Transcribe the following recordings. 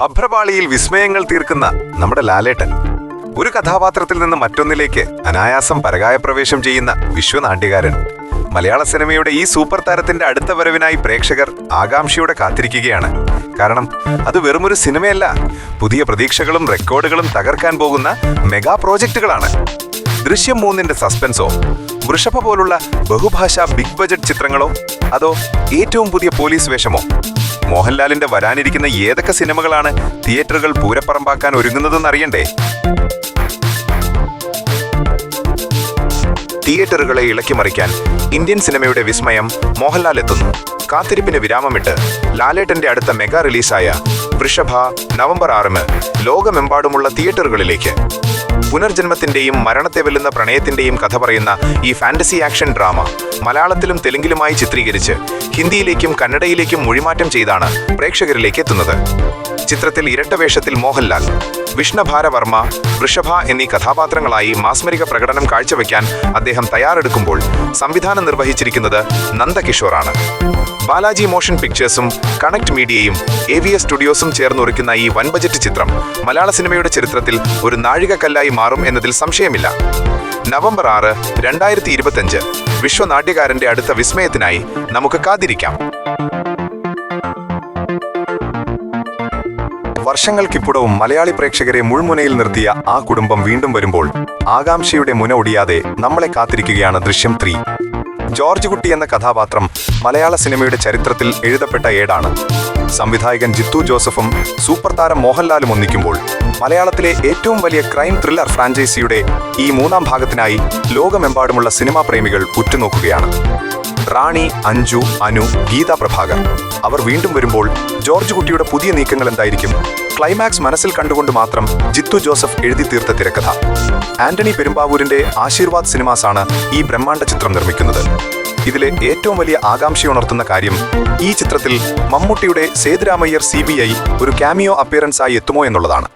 അഭ്രപാളിയിൽ വിസ്മയങ്ങൾ തീർക്കുന്ന നമ്മുടെ ലാലേട്ടൻ. ഒരു കഥാപാത്രത്തിൽ നിന്ന് മറ്റൊന്നിലേക്ക് അനായാസം പരകായപ്രവേശം ചെയ്യുന്ന വിശ്വനാട്യകാരൻ മലയാള സിനിമയുടെ ഈ സൂപ്പർ താരത്തിന്റെ അടുത്ത വരവിനായി പ്രേക്ഷകർ ആകാംക്ഷയോടെ കാത്തിരിക്കുകയാണ്. കാരണം അത് വെറുമൊരു സിനിമയല്ല. പുതിയ പ്രതീക്ഷകളും റെക്കോർഡുകളും തകർക്കാൻ പോകുന്ന മെഗാ പ്രോജക്റ്റുകളാണ്. ദൃശ്യം മൂന്നിന്റെ സസ്പെൻസോ വൃഷഭ പോലുള്ള ബഹുഭാഷാ ബിഗ് ബജറ്റ് ചിത്രങ്ങളോ അതോ ഏറ്റവും പുതിയ പോലീസ് വേഷമോ? മോഹൻലാലിന്റെ വരാനിരിക്കുന്ന ഏതൊക്കെ സിനിമകളാണ് തിയേറ്ററുകൾ പൂരപ്പറമ്പാക്കാൻ ഒരുങ്ങുന്നതെന്ന് അറിയണ്ടേ തിയേറ്ററുകളെ ഇളക്കിമറിക്കാൻ ഇന്ത്യൻ സിനിമയുടെ വിസ്മയം മോഹൻലാൽ എത്തുന്നു. കാത്തിരിപ്പിന് വിരാമമിട്ട് ലാലേട്ടന്റെ അടുത്ത മെഗാ റിലീസായ വൃഷഭ നവംബർ ആറിന് ലോകമെമ്പാടുമുള്ള തിയേറ്ററുകളിലേക്ക്. പുനർജന്മത്തിന്റെയും മരണത്തെ വെല്ലുന്ന പ്രണയത്തിന്റെയും കഥ പറയുന്ന ഈ ഫാന്റസി ആക്ഷൻ ഡ്രാമ മലയാളത്തിലും തെലുങ്കിലുമായി ചിത്രീകരിച്ച് ഹിന്ദിയിലേക്കും കന്നഡയിലേക്കും മൊഴിമാറ്റം ചെയ്താണ് പ്രേക്ഷകരിലേക്ക് എത്തുന്നത്. ചിത്രത്തിൽ ഇരട്ടവേഷത്തിൽ മോഹൻലാൽ. വിഷ്ണഭാരവർമ്മ വൃഷഭ എന്നീ കഥാപാത്രങ്ങളായി മാസ്മരിക പ്രകടനം കാഴ്ചവെക്കാൻ അദ്ദേഹം തയ്യാറെടുക്കുമ്പോൾ സംവിധാനം നിർവഹിച്ചിരിക്കുന്നത് നന്ദകിഷോറാണ്. ബാലാജി മോഷൻ പിക്ചേഴ്സും കണക്ട് മീഡിയയും എ വി എസ് സ്റ്റുഡിയോസും ചേർന്നൊരുക്കുന്ന ഈ വൻ ബജറ്റ് ചിത്രം മലയാള സിനിമയുടെ ചരിത്രത്തിൽ ഒരു നാഴികക്കല്ലായി മാറും എന്നതിൽ സംശയമില്ല. നവംബർ ആറ് രണ്ടായിരത്തി ഇരുപത്തഞ്ച് വിശ്വനാട്യകാരന്റെ അടുത്ത വിസ്മയത്തിനായി നമുക്ക് കാത്തിരിക്കാം. വർഷങ്ങൾക്കിപ്പുറവും മലയാളി പ്രേക്ഷകരെ മുൾമുനയിൽ നിർത്തിയ ആ കുടുംബം വീണ്ടും വരുമ്പോൾ ആകാംക്ഷയുടെ മുന ഒടിയാതെ നമ്മളെ കാത്തിരിക്കുകയാണ് ദൃശ്യം ത്രീ. ജോർജ് കുട്ടി എന്ന കഥാപാത്രം മലയാള സിനിമയുടെ ചരിത്രത്തിൽ എഴുതപ്പെട്ട ഏടാണ്. സംവിധായകൻ ജിത്തു ജോസഫും സൂപ്പർ താരം മോഹൻലാലും ഒന്നിക്കുമ്പോൾ മലയാളത്തിലെ ഏറ്റവും വലിയ ക്രൈം ത്രില്ലർ ഫ്രാഞ്ചൈസിയുടെ ഈ മൂന്നാം ഭാഗത്തിനായി ലോകമെമ്പാടുമുള്ള സിനിമാ പ്രേമികൾ ഉറ്റുനോക്കുകയാണ്. റാണി അഞ്ജു അനു ഗീത പ്രഭാകർ. അവർ വീണ്ടും വരുമ്പോൾ ജോർജ് കുട്ടിയുടെ പുതിയ നീക്കങ്ങൾ എന്തായിരിക്കും? ക്ലൈമാക്സ് മനസ്സിൽ കണ്ടുകൊണ്ട് മാത്രം ജിത്തു ജോസഫ് എഴുതി തീർത്ത തിരക്കഥ. ആന്റണി പെരുമ്പാവൂരിന്റെ ആശീർവാദ് സിനിമാസാണ് ഈ ബ്രഹ്മാണ്ഡ ചിത്രം നിർമ്മിക്കുന്നത്. ഇതിലെ ഏറ്റവും വലിയ ആകാംക്ഷയുണർത്തുന്ന കാര്യം ഈ ചിത്രത്തിൽ മമ്മൂട്ടിയുടെ സേതുരാമയ്യർ സി ബി ഐ ഒരു ക്യാമിയോ അപ്പിയറൻസ് ആയി എത്തുമോ എന്നുള്ളതാണ്.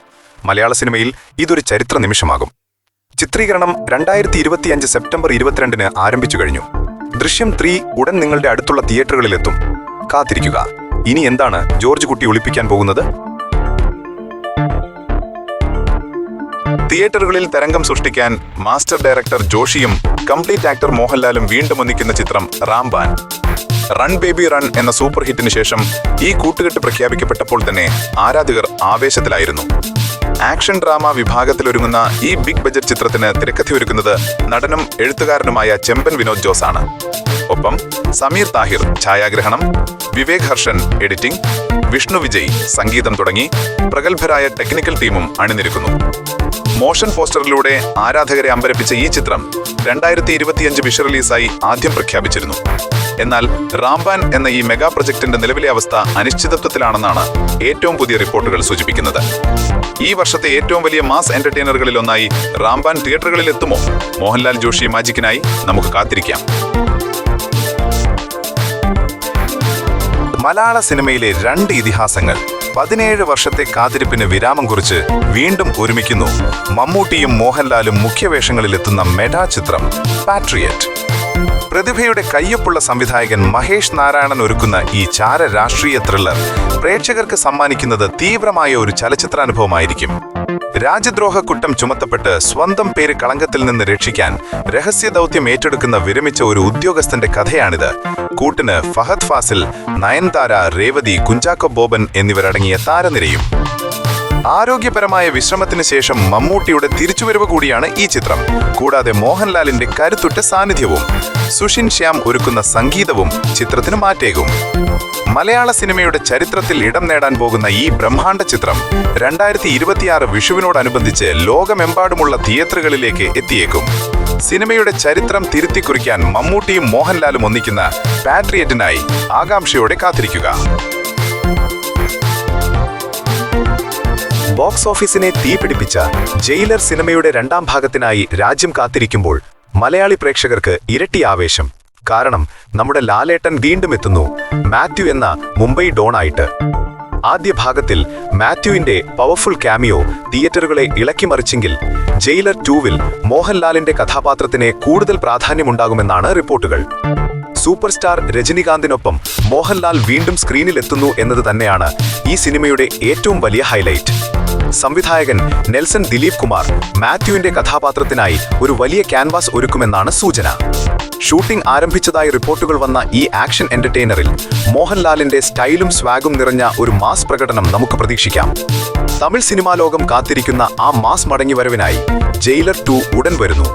മലയാള സിനിമയിൽ ഇതൊരു ചരിത്ര നിമിഷമാകും. ചിത്രീകരണം രണ്ടായിരത്തി ഇരുപത്തിയഞ്ച് സെപ്റ്റംബർ ഇരുപത്തിരണ്ടിന് ആരംഭിച്ചു കഴിഞ്ഞു. ദൃശ്യം ത്രീ ഉടൻ നിങ്ങളുടെ അടുത്തുള്ള തിയേറ്ററുകളിലെത്തും. കാത്തിരിക്കുക. ഇനി എന്താണ് ജോർജ് കുട്ടി ഒളിപ്പിക്കാൻ പോകുന്നത്? തിയേറ്ററുകളിൽ തരംഗം സൃഷ്ടിക്കാൻ മാസ്റ്റർ ഡയറക്ടർ ജോഷിയും കംപ്ലീറ്റ് ആക്ടർ മോഹൻലാലും വീണ്ടും ഒന്നിക്കുന്ന ചിത്രം റാംബാൻ. റൺ ബേബി റൺ എന്ന സൂപ്പർ ഹിറ്റിന് ശേഷം ഈ കൂട്ടുകെട്ട് പ്രഖ്യാപിക്കപ്പെട്ടപ്പോൾ തന്നെ ആരാധകർ ആവേശത്തിലായിരുന്നു. ആക്ഷൻ ഡ്രാമ വിഭാഗത്തിലൊരുങ്ങുന്ന ഈ ബിഗ് ബജറ്റ് ചിത്രത്തിന് തിരക്കഥയൊരുക്കുന്നത് നടനും എഴുത്തുകാരനുമായ ചെമ്പൻ വിനോദ് ജോസ് ആണ് ഒപ്പം സമീർ താഹിർ ഛായാഗ്രഹണം വിവേക് ഹർഷൻ എഡിറ്റിംഗ് വിഷ്ണു വിജയ് സംഗീതം തുടങ്ങി പ്രഗത്ഭരായ ടെക്നിക്കൽ ടീമും അണിനിരക്കുന്നു. മോഷൻ പോസ്റ്ററിലൂടെ ആരാധകരെ അമ്പരപ്പിച്ച ഈ ചിത്രം രണ്ടായിരത്തി ഇരുപത്തിയഞ്ച് വിഷ റിലീസായി ആദ്യം പ്രഖ്യാപിച്ചിരുന്നു. എന്നാൽ റാംബാൻ എന്ന ഈ മെഗാ പ്രൊജക്ടിന്റെ നിലവിലെ അവസ്ഥ അനിശ്ചിതത്വത്തിലാണെന്നാണ് ഏറ്റവും പുതിയ റിപ്പോർട്ടുകൾ സൂചിപ്പിക്കുന്നത്. ഈ വർഷത്തെ ഏറ്റവും വലിയ മാസ് എന്റർടൈനറുകളിൽ ഒന്നായി റാംബാൻ തിയേറ്ററുകളിൽ എത്തുമോ മോഹൻലാൽ ജോഷി മാജിക്കിനായി നമുക്ക് കാത്തിരിക്കാം. മലയാള സിനിമയിലെ രണ്ട് ഇതിഹാസങ്ങൾ പതിനേഴ് വർഷത്തെ കാത്തിരിപ്പിന് വിരാമം കുറിച്ച് വീണ്ടും ഒരുമിക്കുന്നു മമ്മൂട്ടിയും മോഹൻലാലും മുഖ്യവേഷങ്ങളിലെത്തുന്ന മെഡാ ചിത്രം പാട്രിയറ്റ് പ്രതിഭയുടെ കയ്യൊപ്പുള്ള സംവിധായകൻ മഹേഷ് നാരായണൻ ഒരുക്കുന്ന ഈ ചാര രാഷ്ട്രീയ ത്രില്ലർ പ്രേക്ഷകർക്ക് സമ്മാനിക്കുന്നത് തീവ്രമായ ഒരു ചലച്ചിത്രാനുഭവമായിരിക്കും. രാജ്യദ്രോഹ കുറ്റം ചുമത്തപ്പെട്ട് സ്വന്തം പേര് കളങ്കത്തിൽ നിന്ന് രക്ഷിക്കാൻ രഹസ്യ ദൗത്യം ഏറ്റെടുക്കുന്ന വിരമിച്ച ഒരു ഉദ്യോഗസ്ഥന്റെ കഥയാണിത്. കൂട്ടിന് ഫഹദ് ഫാസിൽ നയൻതാര രേവതി കുഞ്ചാക്കോ ബോബൻ എന്നിവരടങ്ങിയ താരനിരയും. ആരോഗ്യപരമായ വിശ്രമത്തിന് ശേഷം മമ്മൂട്ടിയുടെ തിരിച്ചുവരവ് കൂടിയാണ് ഈ ചിത്രം. കൂടാതെ മോഹൻലാലിന്റെ കരുത്തുറ്റ സാന്നിധ്യവും സുഷിൻ ശ്യാം ഒരുക്കുന്ന സംഗീതവും ചിത്രത്തിന് മാറ്റേകും. മലയാള സിനിമയുടെ ചരിത്രത്തിൽ ഇടം നേടാൻ പോകുന്ന ഈ ബ്രഹ്മാണ്ഡ ചിത്രം രണ്ടായിരത്തി ഇരുപത്തിയാറ് വിഷുവിനോടനുബന്ധിച്ച് ലോകമെമ്പാടുമുള്ള തിയേറ്ററുകളിലേക്ക് എത്തിയേക്കും. സിനിമയുടെ ചരിത്രം തിരുത്തി കുറിക്കാൻ മമ്മൂട്ടിയും മോഹൻലാലും ഒന്നിക്കുന്ന പാട്രിയറ്റിനായി ആകാംക്ഷയോടെ കാത്തിരിക്കുക. ബോക്സ് ഓഫീസിനെ തീപിടിപ്പിച്ച ജയിലർ സിനിമയുടെ രണ്ടാം ഭാഗത്തിനായി രാജ്യം കാത്തിരിക്കുമ്പോൾ മലയാളി പ്രേക്ഷകർക്ക് ഇരട്ടി ആവേശം. കാരണം നമ്മുടെ ലാലേട്ടൻ വീണ്ടും എത്തുന്നു. മാത്യു എന്ന മുംബൈ ഡോണായിട്ട്. ആദ്യ ഭാഗത്തിൽ മാത്യുവിന്റെ പവർഫുൾ ക്യാമിയോ തിയേറ്ററുകളെ ഇളക്കിമറിച്ചെങ്കിൽ ജയിലർ ടൂവിൽ മോഹൻലാലിന്റെ കഥാപാത്രത്തിന് കൂടുതൽ പ്രാധാന്യമുണ്ടാകുമെന്നാണ് റിപ്പോർട്ടുകൾ. സൂപ്പർ സ്റ്റാർ രജനികാന്തിനൊപ്പം മോഹൻലാൽ വീണ്ടും സ്ക്രീനിലെത്തുന്നു എന്നത് തന്നെയാണ് ഈ സിനിമയുടെ ഏറ്റവും വലിയ ഹൈലൈറ്റ്. സംവിധായകൻ നെൽസൺ ദിലീപ് കുമാർ മാത്യുവിന്റെ കഥാപാത്രത്തിനായി ഒരു വലിയ ക്യാൻവാസ് ഒരുക്കുമെന്നാണ് സൂചന. ഷൂട്ടിംഗ് ആരംഭിച്ചതായി റിപ്പോർട്ടുകൾ വന്ന ഈ ആക്ഷൻ എന്റർടൈനറിൽ മോഹൻലാലിന്റെ സ്റ്റൈലും സ്വാഗും നിറഞ്ഞ ഒരു മാസ് പ്രകടനം നമുക്ക് പ്രതീക്ഷിക്കാം. തമിഴ് സിനിമാ ലോകം കാത്തിരിക്കുന്ന ആ മാസ് മടങ്ങിവരവിനായി ജയിലർ ടു ഉടൻ വരുന്നു.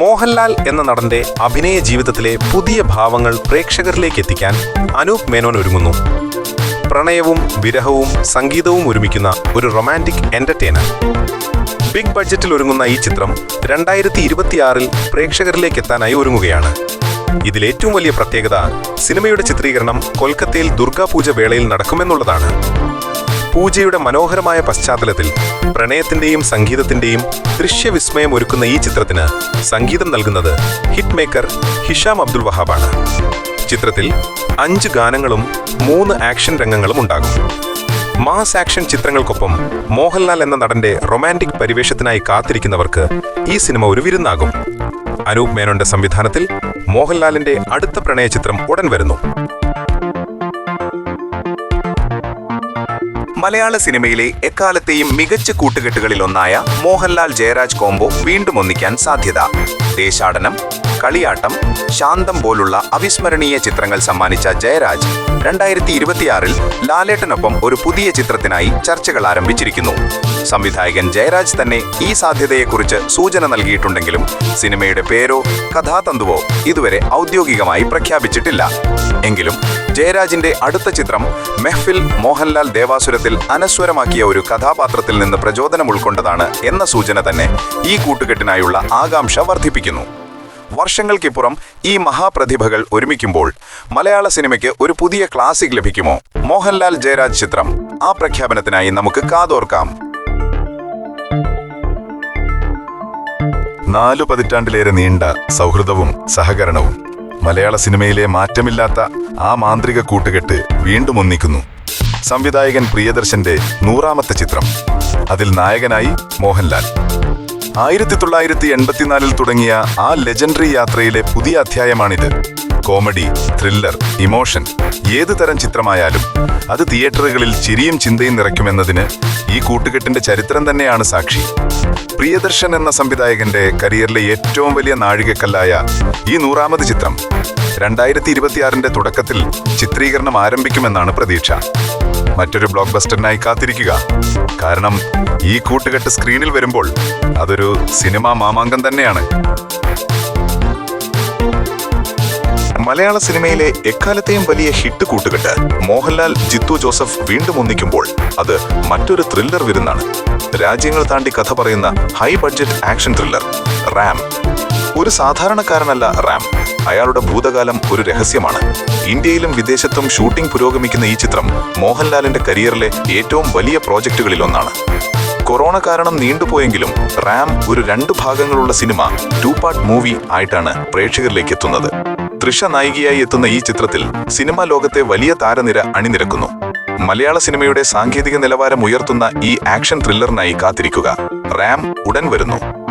മോഹൻലാൽ എന്ന നടന്റെ അഭിനയ ജീവിതത്തിലെ പുതിയ ഭാവങ്ങൾ പ്രേക്ഷകരിലേക്ക് എത്തിക്കാൻ അനൂപ് മേനോൻ ഒരുങ്ങുന്നു. പ്രണയവും വിരഹവും സംഗീതവും ഒരുമിക്കുന്ന ഒരു റൊമാന്റിക് എന്റർടൈനർ ബിഗ് ബഡ്ജറ്റിൽ ഒരുങ്ങുന്ന ഈ ചിത്രം രണ്ടായിരത്തി ഇരുപത്തിയാറിൽ പ്രേക്ഷകരിലേക്ക് എത്താനായി ഒരുങ്ങുകയാണ്. ഇതിലേറ്റവും വലിയ പ്രത്യേകത സിനിമയുടെ ചിത്രീകരണം കൊൽക്കത്തയിൽ ദുർഗാപൂജ വേളയിൽ നടക്കുമെന്നുള്ളതാണ്. പൂജയുടെ മനോഹരമായ പശ്ചാത്തലത്തിൽ പ്രണയത്തിന്റെയും സംഗീതത്തിന്റെയും ദൃശ്യവിസ്മയം ഒരുക്കുന്ന ഈ ചിത്രത്തിന് സംഗീതം നൽകുന്നത് ഹിറ്റ് മേക്കർ ഹിഷാം അബ്ദുൾ വഹാബാണ്. ചിത്രത്തിൽ അഞ്ച് ഗാനങ്ങളും മൂന്ന് ആക്ഷൻ രംഗങ്ങളും ഉണ്ടാകും. മാസ് ആക്ഷൻ ചിത്രങ്ങൾക്കൊപ്പം മോഹൻലാൽ എന്ന നടന്റെ റൊമാന്റിക് പരിവേഷത്തിനായി കാത്തിരിക്കുന്നവർക്ക് ഈ സിനിമ ഒരു വിരുന്നാകും. അനൂപ് മേനോന്റെ സംവിധാനത്തിൽ മോഹൻലാലിന്റെ അടുത്ത പ്രണയ ചിത്രം ഉടൻ വരുന്നു. മലയാള സിനിമയിലെ എക്കാലത്തെയും മികച്ച കൂട്ടുകെട്ടുകളിലൊന്നായ മോഹൻലാൽ ജയരാജ് കോംബോ വീണ്ടും ഒന്നിക്കാൻ സാധ്യത. ദേശാടനം കളിയാട്ടം ശാന്തം പോലുള്ള അവിസ്മരണീയ ചിത്രങ്ങൾ സമ്മാനിച്ച ജയരാജ് രണ്ടായിരത്തി ഇരുപത്തിയാറിൽ ലാലേട്ടനൊപ്പം ഒരു പുതിയ ചിത്രത്തിനായി ചർച്ചകൾ ആരംഭിച്ചിരിക്കുന്നു. സംവിധായകൻ ജയരാജ് തന്നെ ഈ സാധ്യതയെക്കുറിച്ച് സൂചന നൽകിയിട്ടുണ്ടെങ്കിലും സിനിമയുടെ പേരോ കഥാതന്തുവോ ഇതുവരെ ഔദ്യോഗികമായി പ്രഖ്യാപിച്ചിട്ടില്ല. എങ്കിലും ജയരാജിന്റെ അടുത്ത ചിത്രം മെഹ്ഫിൽ മോഹൻലാൽ ദേവാസുരത്തിൽ അനസ്വരമാക്കിയ ഒരു കഥാപാത്രത്തിൽ നിന്ന് പ്രചോദനം ഉൾക്കൊണ്ടതാണ് എന്ന സൂചന തന്നെ ഈ കൂട്ടുകെട്ടിനായുള്ള ആകാംക്ഷ വർദ്ധിപ്പിക്കുന്നു. വർഷങ്ങൾക്കിപ്പുറം ഈ മഹാപ്രതിഭകൾ ഒരുമിക്കുമ്പോൾ മലയാള സിനിമയ്ക്ക് ഒരു പുതിയ ക്ലാസിക് ലഭിക്കുമോ? മോഹൻലാൽ ജയരാജ് ചിത്രം. ആ പ്രഖ്യാപനത്തിനായി നമുക്ക് കാതോർക്കാം. നാലു പതിറ്റാണ്ടിലേറെ നീണ്ട സൗഹൃദവും സഹകരണവും മലയാള സിനിമയിലെ മാറ്റമില്ലാത്ത ആ മാന്ത്രിക കൂട്ടുകെട്ട് വീണ്ടും ഒന്നിക്കുന്നു. സംവിധായകൻ പ്രിയദർശന്റെ നൂറാമത്തെ ചിത്രം. അതിൽ നായകനായി മോഹൻലാൽ. ആയിരത്തി തൊള്ളായിരത്തി എൺപത്തിനാലിൽ തുടങ്ങിയ ആ ലെജൻഡറി യാത്രയിലെ പുതിയ അധ്യായമാണിത്. കോമഡി ത്രില്ലർ ഇമോഷൻ ഏതു തരം ചിത്രമായാലും അത് തിയേറ്ററുകളിൽ ചിരിയും ചിന്തയും നിറയ്ക്കുമെന്നതിന് ഈ കൂട്ടുകെട്ടിന്റെ ചരിത്രം തന്നെയാണ് സാക്ഷി. പ്രിയദർശൻ എന്ന സംവിധായകന്റെ കരിയറിലെ ഏറ്റവും വലിയ നാഴികക്കല്ലായ ഈ നൂറാമത് ചിത്രം രണ്ടായിരത്തി ഇരുപത്തിയാറിന്റെ തുടക്കത്തിൽ ചിത്രീകരണം ആരംഭിക്കുമെന്നാണ് പ്രതീക്ഷ. മറ്റൊരു ബ്ലോക്ക് ബസ്റ്ററിനായി കാത്തിരിക്കുക. കാരണം ഈ കൂട്ടുകെട്ട് സ്ക്രീനിൽ വരുമ്പോൾ അതൊരു സിനിമാ മാമാങ്കം തന്നെയാണ്. മലയാള സിനിമയിലെ എക്കാലത്തെയും വലിയ ഹിറ്റ് കൂട്ടുകെട്ട് മോഹൻലാൽ ജിത്തു ജോസഫ് വീണ്ടും ഒന്നിക്കുമ്പോൾ അത് മറ്റൊരു ത്രില്ലർ വിരുന്നാണ്. രാജ്യങ്ങൾ താണ്ടി കഥ പറയുന്ന high budget action thriller Ram ഒരു സാധാരണക്കാരനല്ല റാം. അയാളുടെ ഭൂതകാലം ഒരു രഹസ്യമാണ്. ഇന്ത്യയിലും വിദേശത്തും ഷൂട്ടിംഗ് പുരോഗമിക്കുന്ന ഈ ചിത്രം മോഹൻലാലിന്റെ കരിയറിലെ ഏറ്റവും വലിയ പ്രോജക്റ്റുകളിലൊന്നാണ്. കൊറോണ കാരണം നീണ്ടുപോയെങ്കിലും റാം ഒരു രണ്ട് ഭാഗങ്ങളുള്ള സിനിമ ടു പാർട്ട് മൂവി ആയിട്ടാണ് പ്രേക്ഷകരിലേക്ക് എത്തുന്നത്. തൃഷ നായികയായി എത്തുന്ന ഈ ചിത്രത്തിൽ സിനിമാ ലോകത്തെ വലിയ താരനിര അണിനിരക്കുന്നു. മലയാള സിനിമയുടെ സാങ്കേതിക നിലവാരം ഉയർത്തുന്ന ഈ ആക്ഷൻ ത്രില്ലറിനായി കാത്തിരിക്കുക. റാം ഉടൻ വരുന്നു.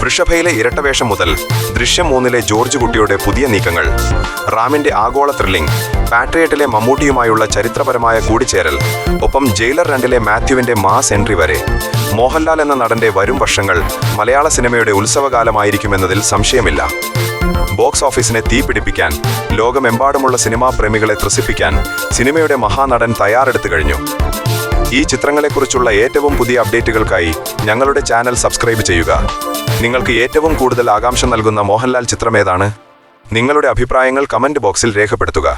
വൃഷഭയിലെ ഇരട്ടവേഷം മുതൽ ദൃശ്യം മൂന്നിലെ ജോർജ് കുട്ടിയുടെ പുതിയ നീക്കങ്ങൾ. റാമിന്റെ ആഗോള ത്രില്ലിംഗ് പാട്രിയറ്റിലെ മമ്മൂട്ടിയുമായുള്ള ചരിത്രപരമായ കൂടിച്ചേരൽ ഒപ്പം ജയിലർ രണ്ടിലെ മാത്യുവിന്റെ മാസ് എൻട്രി വരെ. മോഹൻലാൽ എന്ന നടന്റെ വരും വർഷങ്ങൾ മലയാള സിനിമയുടെ ഉത്സവകാലമായിരിക്കുമെന്നതിൽ സംശയമില്ല. ബോക്സ് ഓഫീസിനെ തീപിടിപ്പിക്കാൻ ലോകമെമ്പാടുമുള്ള സിനിമാ പ്രേമികളെ ത്രസിപ്പിക്കാൻ സിനിമയുടെ മഹാനടൻ തയ്യാറെടുത്തു കഴിഞ്ഞു. ഈ ചിത്രങ്ങളെക്കുറിച്ചുള്ള ഏറ്റവും പുതിയ അപ്ഡേറ്റുകൾക്കായി ഞങ്ങളുടെ ചാനൽ സബ്സ്ക്രൈബ് ചെയ്യുക. നിങ്ങൾക്ക് ഏറ്റവും കൂടുതൽ ആകാംക്ഷ നൽകുന്ന മോഹൻലാൽ ചിത്രം ഏതാണ്? നിങ്ങളുടെ അഭിപ്രായങ്ങൾ കമന്റ് ബോക്സിൽ രേഖപ്പെടുത്തുക.